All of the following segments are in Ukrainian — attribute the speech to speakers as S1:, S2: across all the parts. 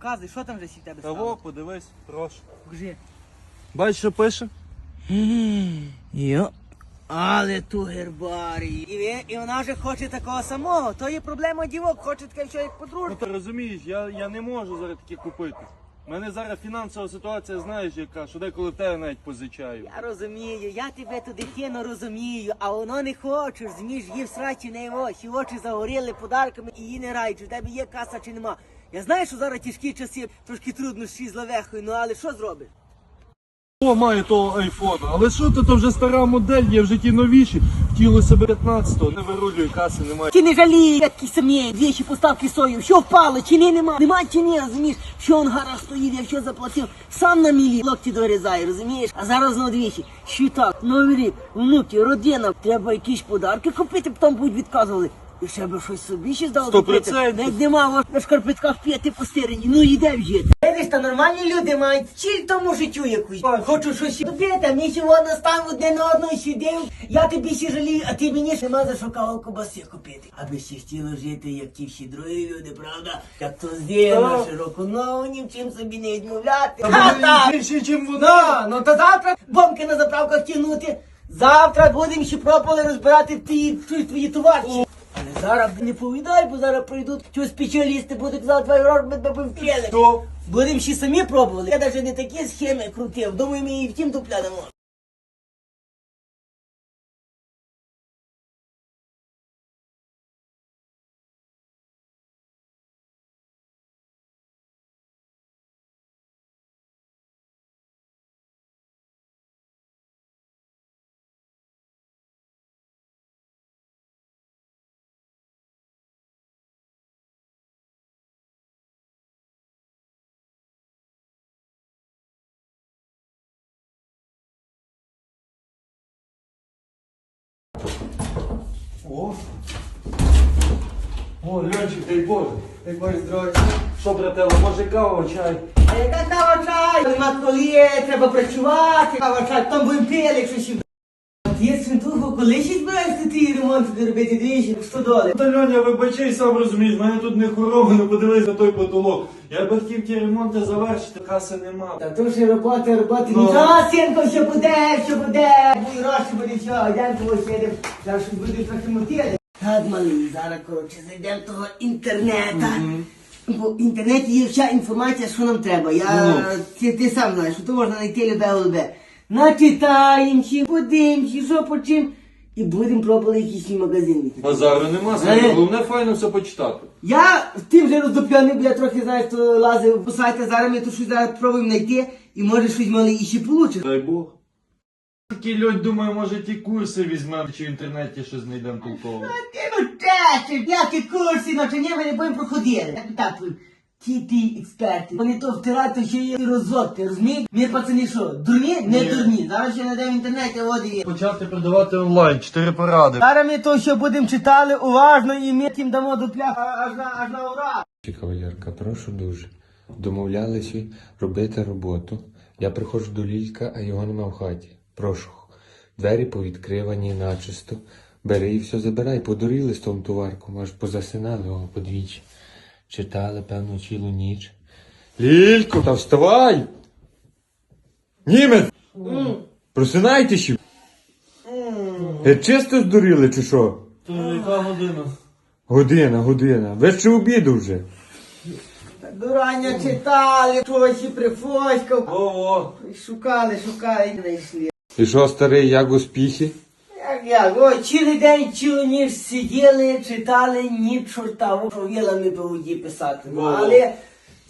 S1: показуй, що там вже сі в тебе
S2: Того,
S1: стало?
S2: подивись, прошу.
S1: Покажи.
S2: Бачиш, що пише?
S1: Йо. Але ту гербарій. І, ви- і вона вже хоче такого самого. То є проблема дівок, хоче таке що як
S2: Ну
S1: подружка.
S2: ти розумієш, я, я не можу зараз таке купити. У мене зараз фінансова ситуація, знаєш, яка, що деколи в тебе навіть позичаю.
S1: Я розумію, я тебе ту дитину розумію, а воно не хочеш, зміж її в срачі не очі, очі загоріли подарками і її не рають, чи в тебе є каса чи нема. Я знаю, що зараз тяжкі часи, трошки труднощі з лавехою, ну але що зробиш?
S2: О, маю того айфона, але що то, то вже стара модель, є вже ті новіші. Хотіло себе 15-го, не вирулюю, каси немає.
S1: Чи не жаліє, які самі двічі поставки сою, що впало, чи ні нема, нема чи ні, розумієш, що он гара стоїть, я що заплатив, сам на мілі локті дорізає, розумієш, а зараз знову двічі, що так, новий рік, внуки, родина, треба якісь подарки купити, потім будуть відказували. І ще би щось собі ще здало
S2: Сто
S1: купити.
S2: процентів.
S1: Як нема вас на шкарпетках п'яти постирені, ну йде вже. Видиш, та нормальні люди мають ціль тому життю якусь. Хочу щось добити, а мені сьогодні став один на одного сидів. Я тобі ще жалію, а ти мені ж нема за що каву кобаси купити. Аби ще хотіло жити, як ті всі другі люди, правда? Як то здійно, широко ногу, ні в чим собі не відмовляти.
S2: Та
S1: Та-та!
S2: більше, чим вони.
S1: Ну, ну то завтра бомки на заправках тягнути. Завтра будемо ще прополи розбирати ті твої товарчі. Зараз не повідай, бо зараз прийдуть ті спеціалісти, будуть казати, твої рожки ми тебе вп'яли.
S2: Що?
S1: Будемо ще самі пробували. Я навіть не такі схеми крутив. Думаю, ми і в тім дуплянемо.
S2: О. О, Льончик, дай Боже.
S1: Дай Боже здоров'я.
S2: Що, брателло, може кава, чай?
S1: А яка кава чай? Нема коли, треба працювати. Кава чай, там будемо пили, якщо ще. Є свинтуху, коли ще збираєшся ти ремонт робити двічі, що долі?
S2: Та Льоня, вибачай, сам розумієш, в мене тут не хоромано, подивись на той потолок. Я би хотів ті ремонти завершити, каси нема.
S1: Та то ще робота, робота.
S2: Ну.
S1: Нічого, синко, що буде, що буде. Будь гроші буде, що, йдемо того сидим. Зараз щось буде трохи мотили. Так, малий, зараз, коротше, зайдемо того інтернета. Бо в інтернеті є вся інформація, що нам треба. Я,
S2: Ну.
S1: ти, ти сам знаєш, що то можна знайти любе голубе. Начитаємо, чи подивимося, що по чим. І будемо пробувати якийсь магазин.
S2: Базару нема,
S1: Е.
S2: знаєш, головне файно все почитати.
S1: Я тим вже роздупляний, бо я трохи, знаєш, то лазив по сайті, зараз ми то щось зараз пробуємо знайти, і може щось малий і ще получить.
S2: Дай Бог. Такий льоть, думаю, може ті курси візьмемо, чи в інтернеті щось знайдемо толково.
S1: Ти ну тече, які курси, навчання ми не будемо проходити. Так, так, ті ті експерти. Вони то втирають, то ще є розотки, розумієш? Ми пацани що, дурні? Не
S2: Ні.
S1: дурні. Зараз ще знайдемо в інтернеті, от є.
S2: Почати продавати онлайн, чотири поради.
S1: Зараз ми то, що будемо читали уважно, і ми тим дамо до пляха аж на, аж на ура.
S3: Чи кавалерка, прошу дуже. Домовлялися робити роботу. Я приходжу до лілька, а його нема в хаті. Прошу. Двері повідкривані начисто. Бери і все забирай. Подуріли з тому товарком, аж позасинали його подвічі. Читали, певно, цілу ніч. Лілько, та вставай! Німець! Просинайтеся! Чисто здуріли чи що?
S2: То яка година?
S3: Година, година. Ви ще обіду вже.
S1: Дурання читали, щось і прифоськав.
S2: О-о.
S1: Шукали, шукали і не знайшли.
S3: І що, старий, як успіхи?
S1: Як як? Ой, цілий день, цілу ніч сиділи, читали, ні чорта, що вілами по воді писати. Ну,
S2: Во.
S1: але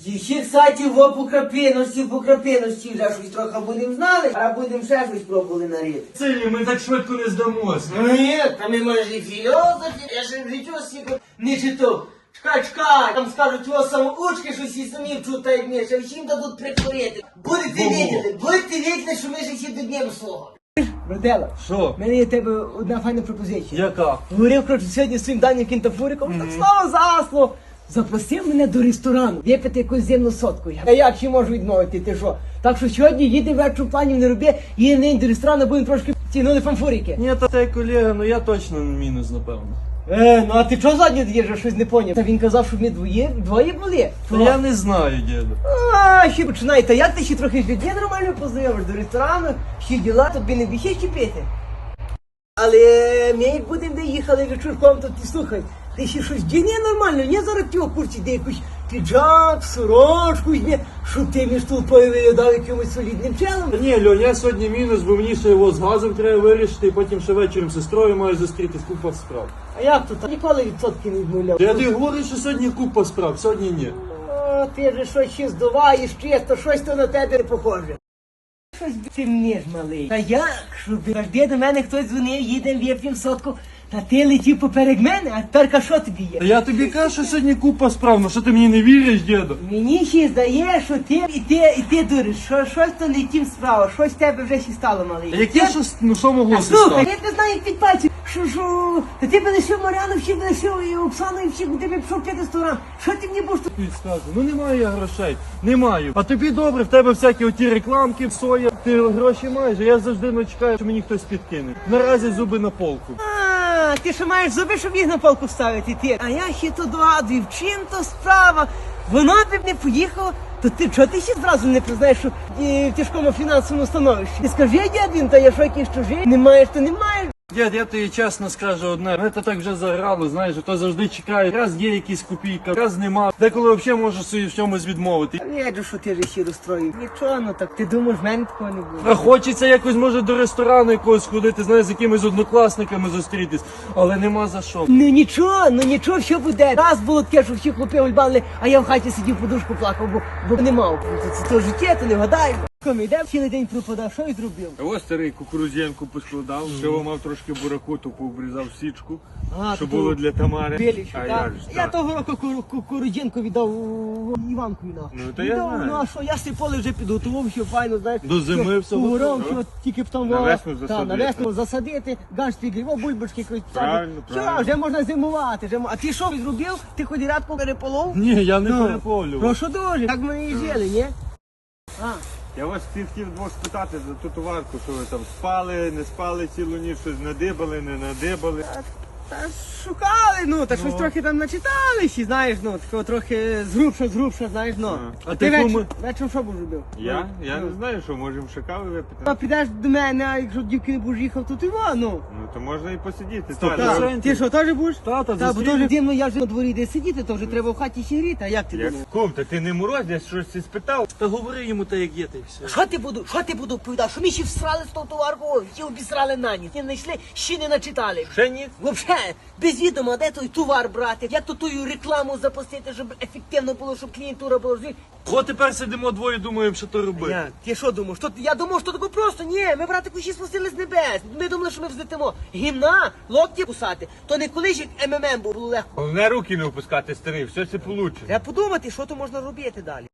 S1: всіх сайтів во по крапиності, по крапиності вже щось трохи будемо знали, а будемо ще щось пробували нарити.
S2: Силі, ми так швидко не здамось.
S1: Ну ні, там і може і філософи, я ще в життю стільки не читав. Чекай, чекай, там скажуть його самоучки, що всі самі як ми, ще всім дадуть притворити. Будете
S2: Во.
S1: виділи, будете виділи, що ми ще всі до днів свого. Брателла,
S2: Що?
S1: в мене є тебе одна файна пропозиція.
S2: Яка?
S1: Говорив, коротше, сьогодні з своїм Дані Кінтафуриком, так слово засло. Запросив мене до ресторану, випити якусь земну сотку. Я як ще можу відмовити, ти що? Так що сьогодні їди вечір планів не роби, і нині до ресторану, будемо трошки тягнули фанфурики.
S2: Ні, та цей колега, ну я точно мінус, напевно.
S1: Е, ну а ти чого задню даєш, я щось не поняв? Та він казав, що ми двоє, двоє були.
S2: Та я не знаю, діду.
S1: А, ще починай, та як ти ще трохи з людей нормально познайомиш до ресторану, ще діла, тобі не більше пити. Але ми як будемо де їхали вечірком, то ти слухай, ти ще щось діє нормально, не зараз ті курці, де якусь піджак, сорочку, щоб ти між толпою виглядав якимось солідним челом.
S2: Ні, Льонь, я сьогодні мінус, бо мені ще його з газом треба вирішити, і потім ще вечором з сестрою маю зустрітись купа справ.
S1: А як тут? Ніколи відсотки не відмовляв.
S2: Я тобі говорю, що сьогодні купа справ, сьогодні ні.
S1: О, ти же щось ще здуваєш чисто, щось то на тебе не похоже. Щось ти мені ж малий. Та як? Щоб завжди до мене хтось дзвонив, їдемо, вип'ємо сотку. Та ти летів поперек мене, а тепер що тобі
S2: Та я тобі кажу, що сьогодні купа справ, ну що ти мені не віриш, діду?
S1: Мені ще здає, що ти і ти, і ти дуриш, що щось то не тім справа, щось в тебе вже ще стало малий.
S2: Та яке щось, ну що могло
S1: А
S2: се
S1: слухай,
S2: стати?
S1: я не знаю, як під пальці. Що, що? Та ти б лишив Мар'яну, всі б лишив і Оксану, і всі б тебе пішов п'яти ресторан. Що ти мені будеш тут?
S2: Тобі скажу, ну немає я грошей, не маю. А тобі добре, в тебе всякі оті рекламки, соя, ти гроші маєш, а я завжди ну, чекаю, що мені хтось підкине. Наразі зуби на полку.
S1: А, ти що маєш зуби, щоб їх на полку ставити ти. А я тут догадую, в чим то справа. Вона б не поїхала, то ти чого ти ще зразу не признаєш, що е, в тяжкому фінансовому становищі? Ти скажи, я дядин, та я що якийсь не маєш, то не маєш.
S2: Дід, я тобі чесно скажу одне, мене то так вже заграло, знаєш, то завжди чекає, раз є якісь копійка, раз нема. Деколи взагалі можу собі в чомусь відмовити.
S1: Я бачу, що ти ще розстроїв. Нічого, ну так ти думаєш, в мене такого не буде.
S2: А хочеться якось може до ресторану якогось ходити, знаєш, з якимись однокласниками зустрітись, але нема за що.
S1: Ну нічого, ну нічого, що буде. Раз було таке, що всі хлопи ульбали, а я в хаті сидів подушку плакав, бо, бо не мав. Це, це то життя, то не вгадаєш. Йде, цілий день пропадав, що і зробив?
S4: Ось старий кукурудзянку поскладав, ще мав трошки бураку, то пообрізав січку,
S1: А,
S4: що
S1: то
S4: було для Тамари.
S1: Біліше,
S4: а
S1: так?
S4: як ж,
S1: Я
S4: так.
S1: того року кур- ку- віддав у- Іванку віддав.
S4: Ну, то я
S1: Віддав,
S4: знаю.
S1: Ну а що, я си поле вже підготував, що файно, знаєш.
S2: До зими все готово.
S1: що тільки потім
S4: На весну
S1: та,
S4: засадити.
S1: на весну засадити, гаш підліво, бульбашки якось
S4: Правильно,
S1: Все,
S4: правильно.
S1: вже можна зимувати. Вже... мо- А ти що зробив? Ти хоч рядку переполов?
S2: Ні, я не
S1: Ну,
S2: переповлював.
S1: Прошу дуже, так ми і жили, ні? А,
S4: Я вас всіх хотів двох спитати за ту товарку, що ви там спали, не спали цілу ніч, щось надибали, не надибали.
S1: Та шукали, ну, та щось трохи там начитали, ще, знаєш, ну, такого трохи згрубша, згрубша, знаєш, ну.
S2: А
S1: ти
S2: ти
S1: вечір,
S2: куми?
S1: вечором що будеш робив?
S4: Я? Я
S1: ну.
S4: не знаю, що можемо ще кави
S1: Та підеш до мене, а якщо дівки не будеш їхав, то ти во, ну.
S4: Ну то можна і посидіти.
S2: Стоп,
S4: Та, ну,
S1: ти що, теж будеш?
S2: Тата,
S1: Та, бо
S2: зустрінемо.
S1: теж дивно, я вже на дворі де сидіти, то вже треба в хаті ще гріти, а як ти
S4: Як
S1: думаєш?
S4: кум, та ти не мороз, я щось і спитав.
S2: Та говори йому те, як є, та й все.
S1: Що ти буду, що ти буду оповідати? Що ми ще всрали з того товарку, всі обісрали на ніч, не знайшли, ще не начитали.
S4: Ще ні?
S1: Вообще, без відома, де той товар брати, як то тую рекламу запустити, щоб ефективно було, щоб клієнтура була. розумієш?
S2: От тепер сидимо двоє, думаємо, що то робити.
S1: Я, ти що думав? Що, я думав, що таке просто. Ні, ми брати кущі спустили з небес. Ми думали, що ми взлетимо. Гімна, локті кусати. То не колись як МММ було легко.
S4: Головне руки не опускати старий, все це получше.
S1: Треба подумати, що то можна робити далі.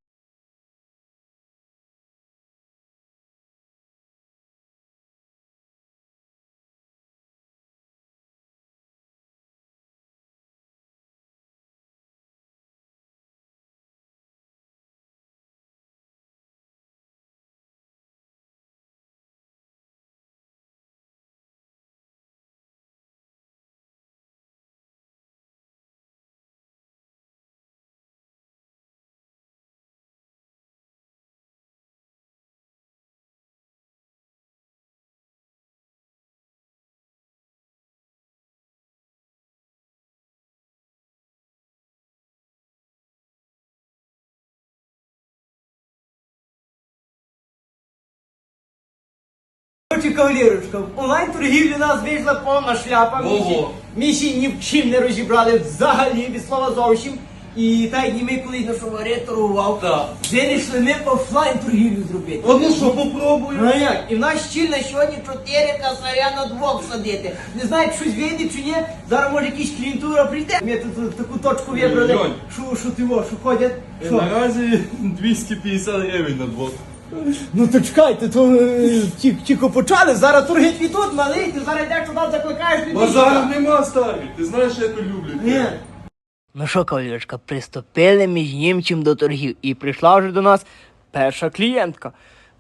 S1: Кавалерочка, в онлайн-торгівлі нас вийшла повна шляпа.
S2: Ого.
S1: ми ні в чим не розібрали взагалі, від слова зовсім. І так як ми колись на шовари торгував,
S2: Так.
S1: вирішили ми офлайн торгівлю зробити.
S2: От ну що, попробуємо.
S1: Ну як? І в нас щіль на сьогодні чотири косаря на двох садити. Не знаю, щось вийде чи ні. Зараз може якась клієнтура прийде. Ми тут, таку точку вибрали,
S2: Льонь.
S1: що, що ти во, що ходять. Що?
S2: Наразі 250 гривень на двох.
S1: Ну то чекайте, то е, ті- тільки почали, зараз торги тут малий, ти зараз йдеш туди закликаєш людей.
S2: Базару нема старий. Ти знаєш, я то люблю.
S1: Ні.
S5: Ну що, кавалерочка, приступили між німчим до торгів, і прийшла вже до нас перша клієнтка.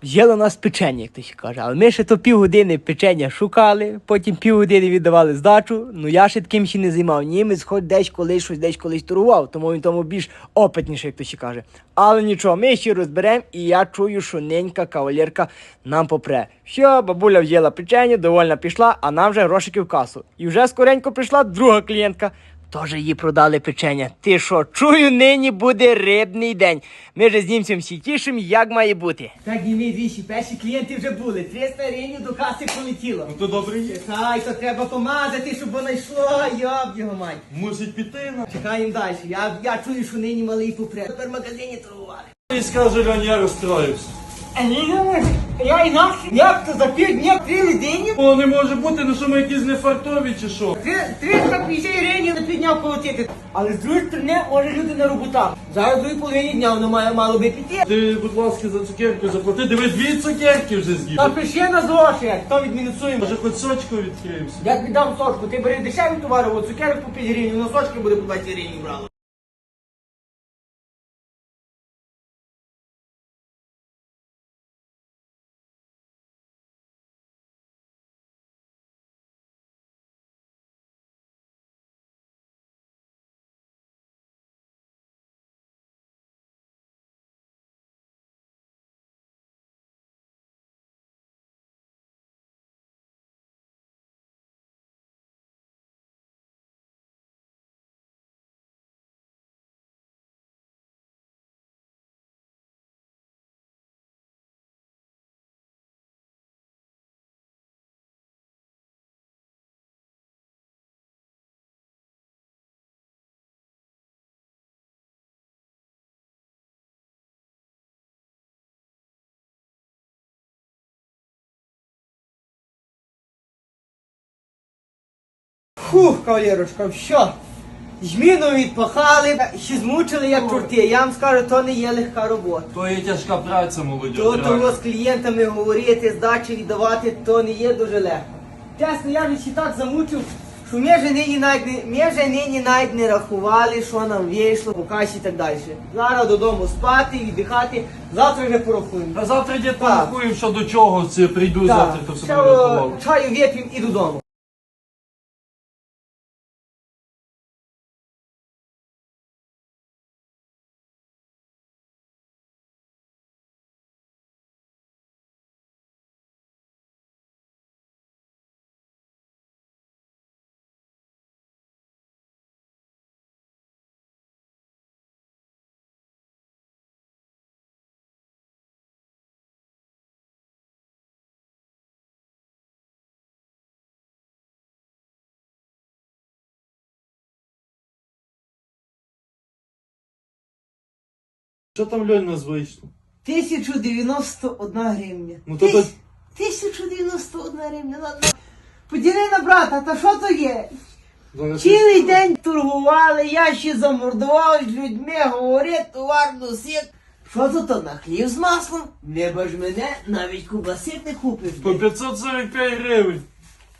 S5: Взяли нас печення, як то ще каже. Але ми ще то півгодини печення шукали, потім півгодини віддавали здачу. Ну я ще таким ще не займав. Німець хоч десь колись щось десь колись торгував, тому він тому більш опитніше, як то ще каже. Але нічого, ми ще розберемо, і я чую, що ненька кавалерка нам попре. Що, бабуля взяла печення, довольна пішла, а нам вже грошики в касу. І вже скоренько прийшла друга клієнтка. Теж їй продали печення. Ти що, чую, нині буде рибний день. Ми же з німцем всі тішимо, як має бути.
S1: Так і ми двічі, перші клієнти вже були. 300 гривень до каси полетіло.
S2: Ну то добре є.
S1: Хай, то треба помазати, щоб воно йшло, йоб його мать.
S2: Мусить піти на.
S1: Чекаємо далі. Я, я чую, що нині малий попре. Тепер в магазині торгували.
S2: І скаже, Льон, я розстроївся.
S1: Я інакше. Як то за пів дня три людині?
S2: О, не може бути, ну що ми якісь нефартові чи що?
S1: Три- 350 гривень на півдня полетіти. Але з другої сторони, може люди на роботах. Зараз в другій половині дня воно має мало би піти.
S2: Ти, будь ласка, за цукерку заплати. Диви, дві цукерки вже з'їв.
S1: Напиши на зошит, хто відмінусує.
S2: Може хоч сочку відкриємося.
S1: Я тобі дам сошку, ти бери дешеві товари, от цукерок по 5 гривень, на сошки буде по 20 гривень брало. Фух, кавалерочка, що? Зміну відпахали, ще змучили як чорти. Я вам скажу, то не є легка робота.
S2: То є тяжка праця, молодь.
S1: То того з клієнтами говорити, здачі віддавати, то не є дуже легко. Чесно, я вже ще так замучив, що ми вже нині навіть не, ми вже нині навіть не рахували, що нам вийшло, покаші і так далі. Зараз додому спати, віддихати, завтра вже порахуємо.
S2: А завтра дід порахуємо, що до чого це прийду завтра, то все
S1: о, чаю вип'ємо і додому.
S2: Що там Льонь нас вийшло?
S1: 1091 гривня.
S2: Ну, то
S1: Тис-
S2: то-
S1: 1091 гривня. На, на. Поділи на брата, та що то є?
S2: Зараз
S1: Цілий день торгували, я ще замордував з людьми, говорить, товар носить. Що то то на хліб з маслом? Не баж мене, навіть кубасик не купиш.
S2: По 545 гривень.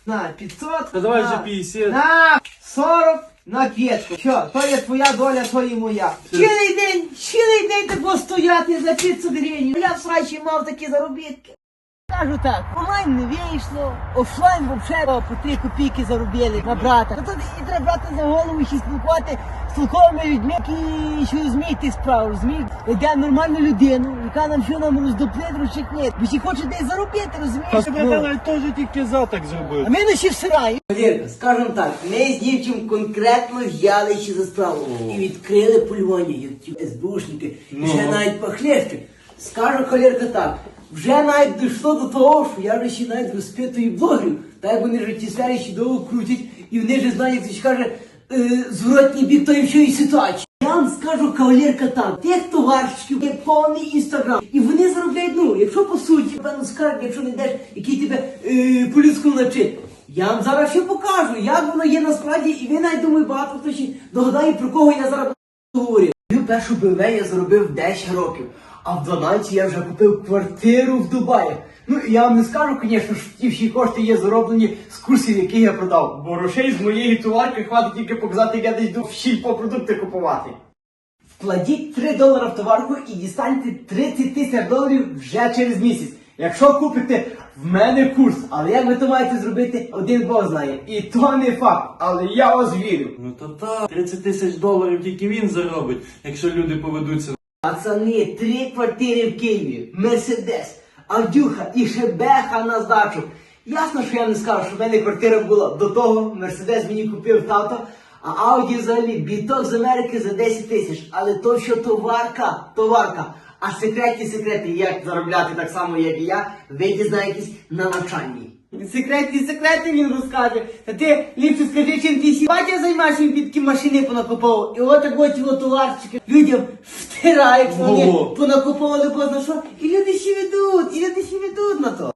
S1: На 500.
S2: Та давай
S1: на,
S2: вже 50.
S1: На 40 на п'ятку. Що, то є твоя доля, то і моя. Цілий день, цілий день тако стояти за 500 гривень. Я в срачі мав такі заробітки. Кажу так, онлайн не вийшло, офлайн взагалі по 3 копійки заробили на брата. Та тут і треба брати за голову і спілкувати толковими людьми, які що розуміють тих справ, розуміють, йде нормальну людину, яка нам що нам роздоплить, розчекне. Бо ще хоче десь заробити, розумієш?
S2: А тебе навіть теж тільки за так зробив.
S1: А ми не ще всираємо. Валерка, скажем так, ми з дівчим конкретно взяли ще за справу і відкрили полювання, як ті СБУшники, і вже навіть похлеще. Скажу Валерка так, вже навіть дійшло до того, що я вже ще навіть розпитую блогерів, та як вони ж ті сфері ще довго крутять, і вони ж знають, як каже, е, зворотній бік тої всієї ситуації. Я вам скажу, кавалерка так, тих товарщиків є повний інстаграм. І вони заробляють, ну, якщо по суті, певно скажуть, якщо не йдеш, який тебе е, по-людському навчить. Я вам зараз ще покажу, як воно є насправді, і ви навіть думаю, багато хто ще догадає, про кого я зараз говорю. Мою першу БМВ я заробив 10 років, а в 12 я вже купив квартиру в Дубаї. Ну, я вам не скажу, звісно, що ті всі кошти є зароблені з курсів, які я продав. Бо грошей з моєї товарки хватить тільки показати, як я десь йду в по продукти купувати. Вкладіть 3 долари в товарку і дістаньте 30 тисяч доларів вже через місяць. Якщо купите в мене курс, але як ви то маєте зробити, один Бог знає. І то не факт, але я вас вірю.
S2: Ну то так, 30 тисяч доларів тільки він заробить, якщо люди поведуться.
S1: Пацани, три квартири в Києві, Мерседес, Авдюха і Шебеха на здачу. Ясно, що я не скажу, що в мене квартира була до того, Мерседес мені купив тато, а Ауді взагалі біток з Америки за 10 тисяч. Але то, що товарка, товарка. А секретні секрети, як заробляти так само, як і я, ви дізнаєтесь на навчанні. Секретні секрети він розкаже. Та ти ліпше скажи, чим ти сьогодні займаєшся, він під такі машини понакуповував. І от так от його товарчики людям втирають, що вони
S2: Ого.
S1: понакуповували позна що. І люди ще ведуть, і люди ще ведуть на то.